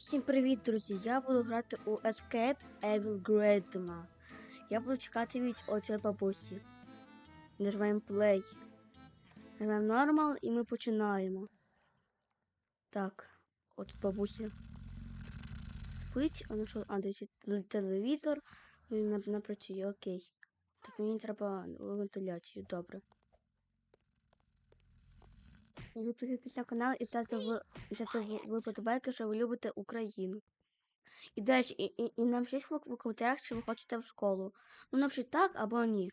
Всім привіт, друзі! Я буду грати у Escape Evil Grandma. Я буду чекати від оцієї бабусі. Нажимаємо play. Нажимаємо Normal і ми починаємо. Так, от тут бабуся. Спить, а ну що, а, дивіться, телевізор. Він на- напрацює, окей. Так, мені треба вентиляцію, добре. І на канал і ставте в і ставте в- ви подобайки, що ви любите Україну. І, до речі, і, і, і напишіть в, коментарях, чи ви хочете в школу. Ну, напишіть так або ні.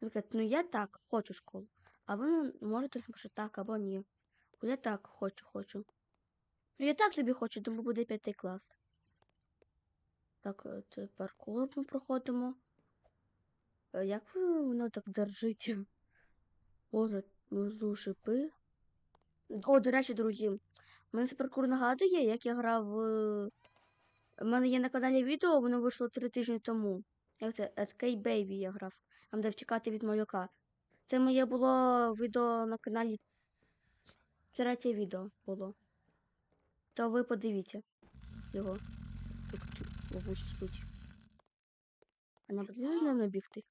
Наприклад, ну я так хочу школу. А ви можете написати так або ні. Бо я так хочу, хочу. Ну я так собі хочу, тому буде п'ятий клас. Так, це паркур ми проходимо. Е, Як воно так держить? Боже, внизу шипи. О, до речі, друзі, мене це паркур нагадує, як я грав. У мене є на каналі відео, воно вийшло три тижні тому. Як це? Escape Baby я грав. Там де втікати від малюка. Це моє було відео на каналі. Третє відео було. То ви подивіться його. Так, бабусь, спить. А не потрібно з ним бігти?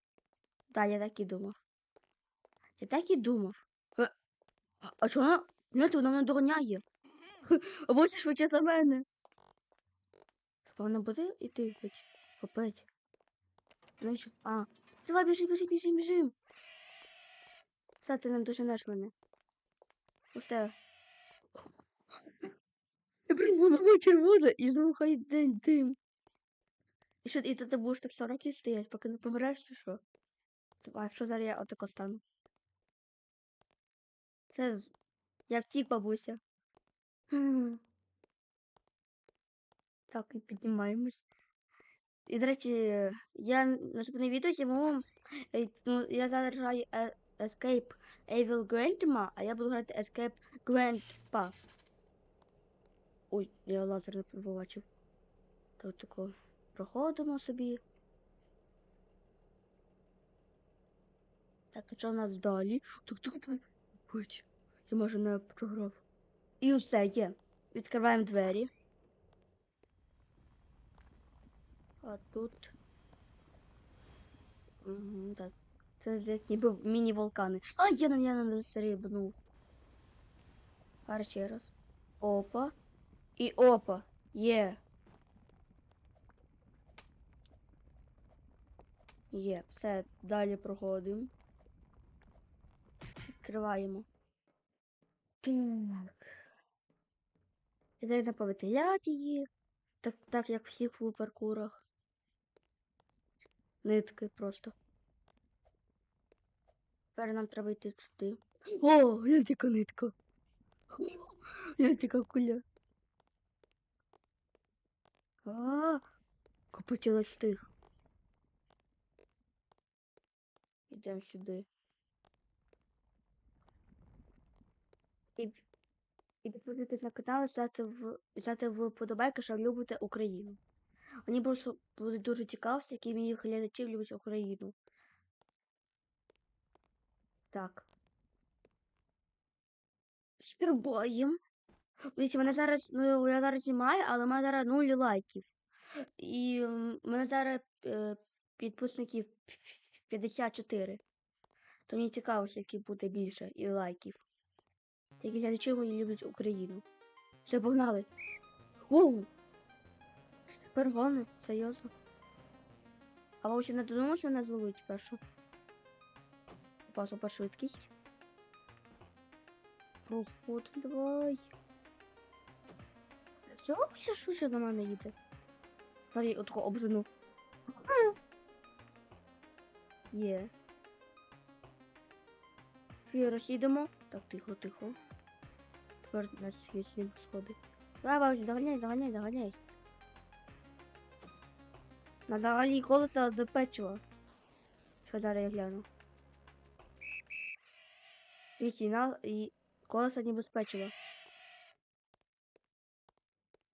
Так, я так і думав. Я так і думав. Е, а- А що вона? Ні, вона мене догоняє. Бабуся швидше за мене. Вона буде іти хоч капець. Ну що? А. Сила, біжи, біжи, біжи, біжи. Все, ти не доженеш мене. Усе. Я прибула червона і звухає день дим. І що, і ти, ти будеш так 40 років стоять, поки не помреш, чи що? А що зараз я отако стану? Це я втік, бабуся. Так, і піднімаємось. І, до речі, я наступне відео зніму. е, Ну, я зараз граю е, Escape Evil Grandma, а я буду грати Escape Grandpa. Ой, я лазер не побачив. Так, тако проходимо собі. Так, і що в нас далі? Так, так, так. Ой, я може не програв. І все є. Відкриваємо двері. А тут. Угу, так. Це як ніби міні-вулкани. А, я на я на стрибнув. А ще раз. Опа. І опа. Є. Є. Все, далі проходимо. Відкриваємо. Так. І зараз повитиляти її. Так, так як всіх в паркурах. Нитки просто. Тепер нам треба йти туди. О, я тільки нитка. Я тільки куля. А, копотіла стих. Ідемо сюди. І, і підписуйтесь на канал, ставте в, і ставте в що любите Україну. Мені просто буде дуже цікаво, які мої глядачі люблять Україну. Так. Стрибаємо. Дивіться, мене зараз, ну я зараз знімаю, але в мене зараз нуль лайків. І в мене зараз е, підписників 54. То мені цікаво, скільки буде більше і лайків. Які глядачі мої люблять Україну. Все, погнали. Воу! Перегони, серйозно. А ви ще не додумалися мене зловити першу? Пасу по швидкість. Проход, давай. Все, все швидше за мене їде. Зараз я отако обжену. Є. Раз їдемо. Так, тихо, тихо. У нас ним сходи. Давай, бабусь, доганяй, доганяй, доганяй. На взагалі колеса з печива. Що зараз я гляну. Вічі, на і колеса ніби з печива.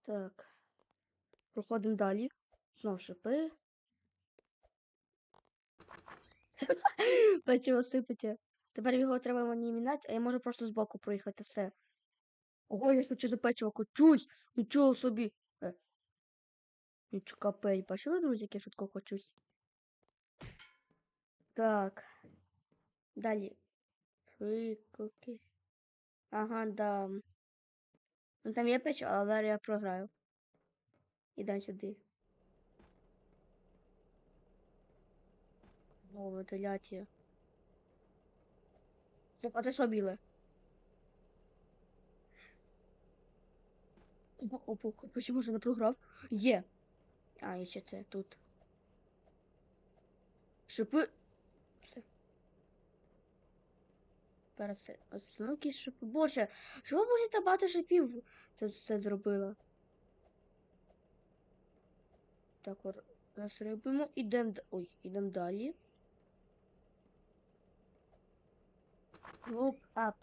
Так. Проходимо далі. Знов шипи. Печиво сипеться. Тепер його треба мені мінати, а я можу просто збоку проїхати все. Ого, я швидше за печиво кочусь. Нічого собі. Е, Ну, чо, Капель, бачили, друзі, як я швидко кочусь? Так. Далі. Приколки. Ага, да. Ну там є печь, але зараз я програю. Ідемо сюди. О, вентиляція. А це що біле? Опа, опа, опа, чи не програв? Є. А, і ще це тут. Шипи. Все. Зараз остановки шипи. Боже, чого ви так багато шипів це, це зробила? Так, ор- засрибимо. Ідемо. Ой, ідемо далі. Look up.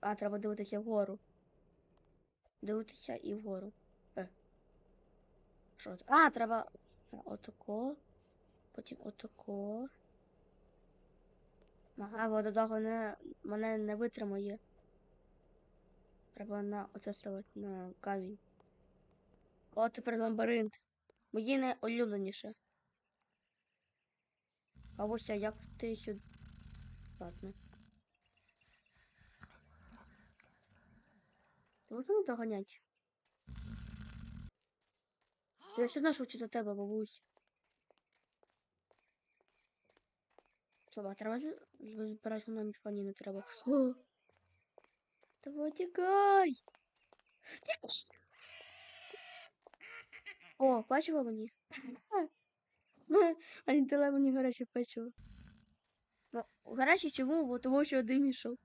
А, треба дивитися вгору. Дивитися і вгору. Е. Що? А, треба. Отако. Потім отако. Ага, вододого не, мене не витримає. Треба на оце ставити на камінь. О, тепер лабіринт. Мої найулюбленіше. Бабуся, як ти сюди. Ладно. Ти доганяти? Я все одно шучу за тебе, бабусь. Слова, треба збирати на міфані не треба. О! Давай тікай! Тікай! О, бачила мені? Ані дала мені гаряче печиво. Ну, гаряче чому? Бо тому що один ішов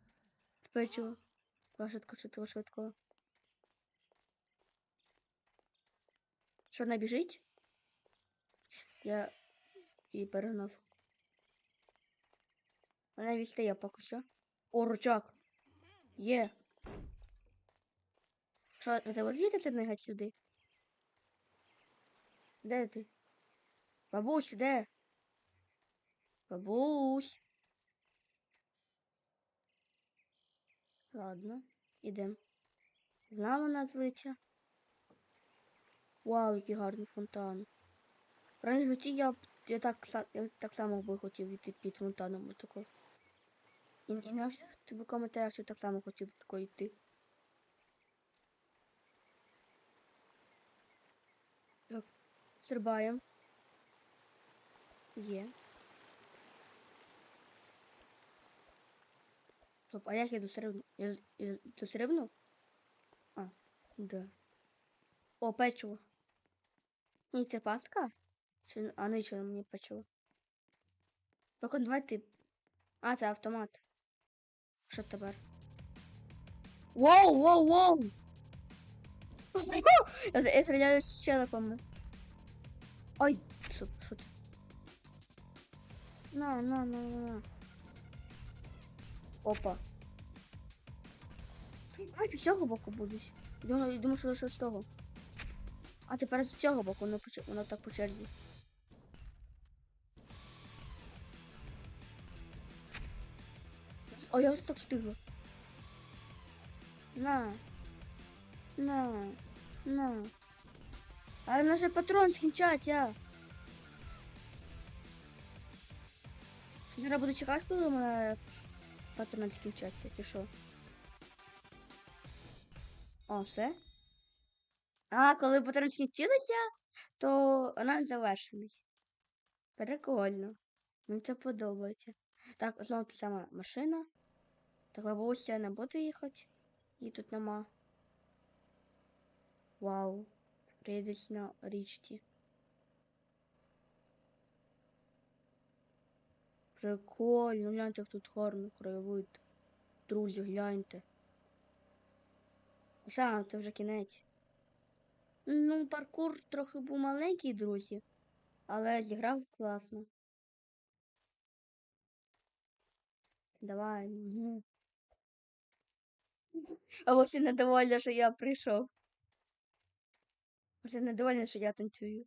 з печива. Швидко, швидко, швидко. Що, вона біжить? Я її перегнав. Вона відстає поки що. О, ручак. Є. Що, ти можеш літати не сюди? Де ти? Бабусь, де? Бабусь. Ладно, ідем. Знала вона злиться. Вау, який гарний фонтан. В житті я, я, так, я так само би хотів йти під фонтаном отако. І, і на всіх тобі коментарях, що так само хотів тако йти. Так, стрибаємо. Є. Стоп, а як я досрибну? Я, я досрибну? А, да. О, печиво. Ні, це пастка? Чи... А ну що мені печиво? Так, от давай ти. А, це автомат. Що тепер? Воу, воу, воу! Я, стріляю з челепами. Ой, що, це? На, на, на, на. Опа. А, з цього боку будеш. Думаю, думаю, що лише з того. А тепер з цього боку, воно, воно так по черзі. О, я вже так встигла. На. На. На. А наш патрон скінчаться. Зараз буду чекати, коли мене патрон скінчаться, чи що? О, все? А, коли патрон скінчилися, то ран завершений. Прикольно. Мені це подобається. Так, знову та сама машина. Так, бабуся не буде їхати. Її тут нема. Вау. Приїдуть на річці. Прикольно, гляньте, як тут гарно краєвид. Друзі, гляньте. Сам, це вже кінець. Ну, паркур трохи був маленький, друзі, але зіграв класно. Давай. мгм. А Вовсі недовольна, що я прийшов. Вже недовольна, що я танцюю.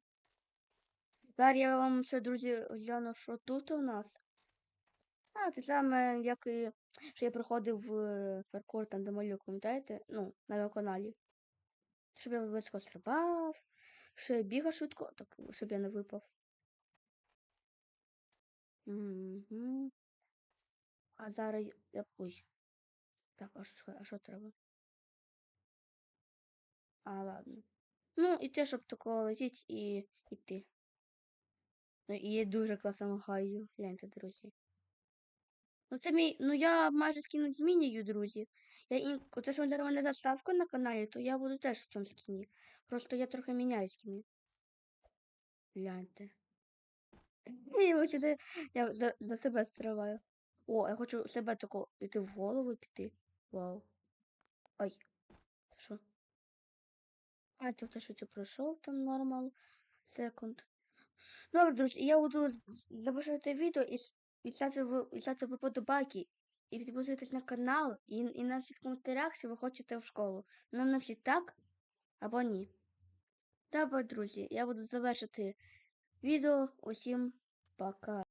Зараз я вам ще, друзі, гляну, що тут у нас. А, це саме, як і що я проходив е, паркур там, де малюк, пам'ятаєте? Ну, на моєму каналі. Щоб я високо стрибав, що я бігав швидко, так, щоб я не випав. Угу. А зараз я. Ой. Так, а що, а що треба? А, ладно. Ну, і те, щоб такого летіть і йти. Ну, і я дуже класно махаю. Гляньте, друзі. Ну, це мій. Ну я майже скіну змінюю, друзі. Я ін... Оце що зараз мене заставка на каналі, то я буду теж в цьому скіні. Просто я трохи міняю скіни. Гляньте. Я, бачите, я за, за себе стриваю. О, я хочу себе тако йти в голову піти. Вау. Ой. Це що? А, це те, що ти пройшов там нормал. Секунд. Добре, друзі, я буду завершувати відео і, с- вподобайки. І підписуйтесь на канал, і, і напишіть в коментарях, що ви хочете в школу. Нам напишіть так або ні. Добре, друзі, я буду завершити відео. Усім пока.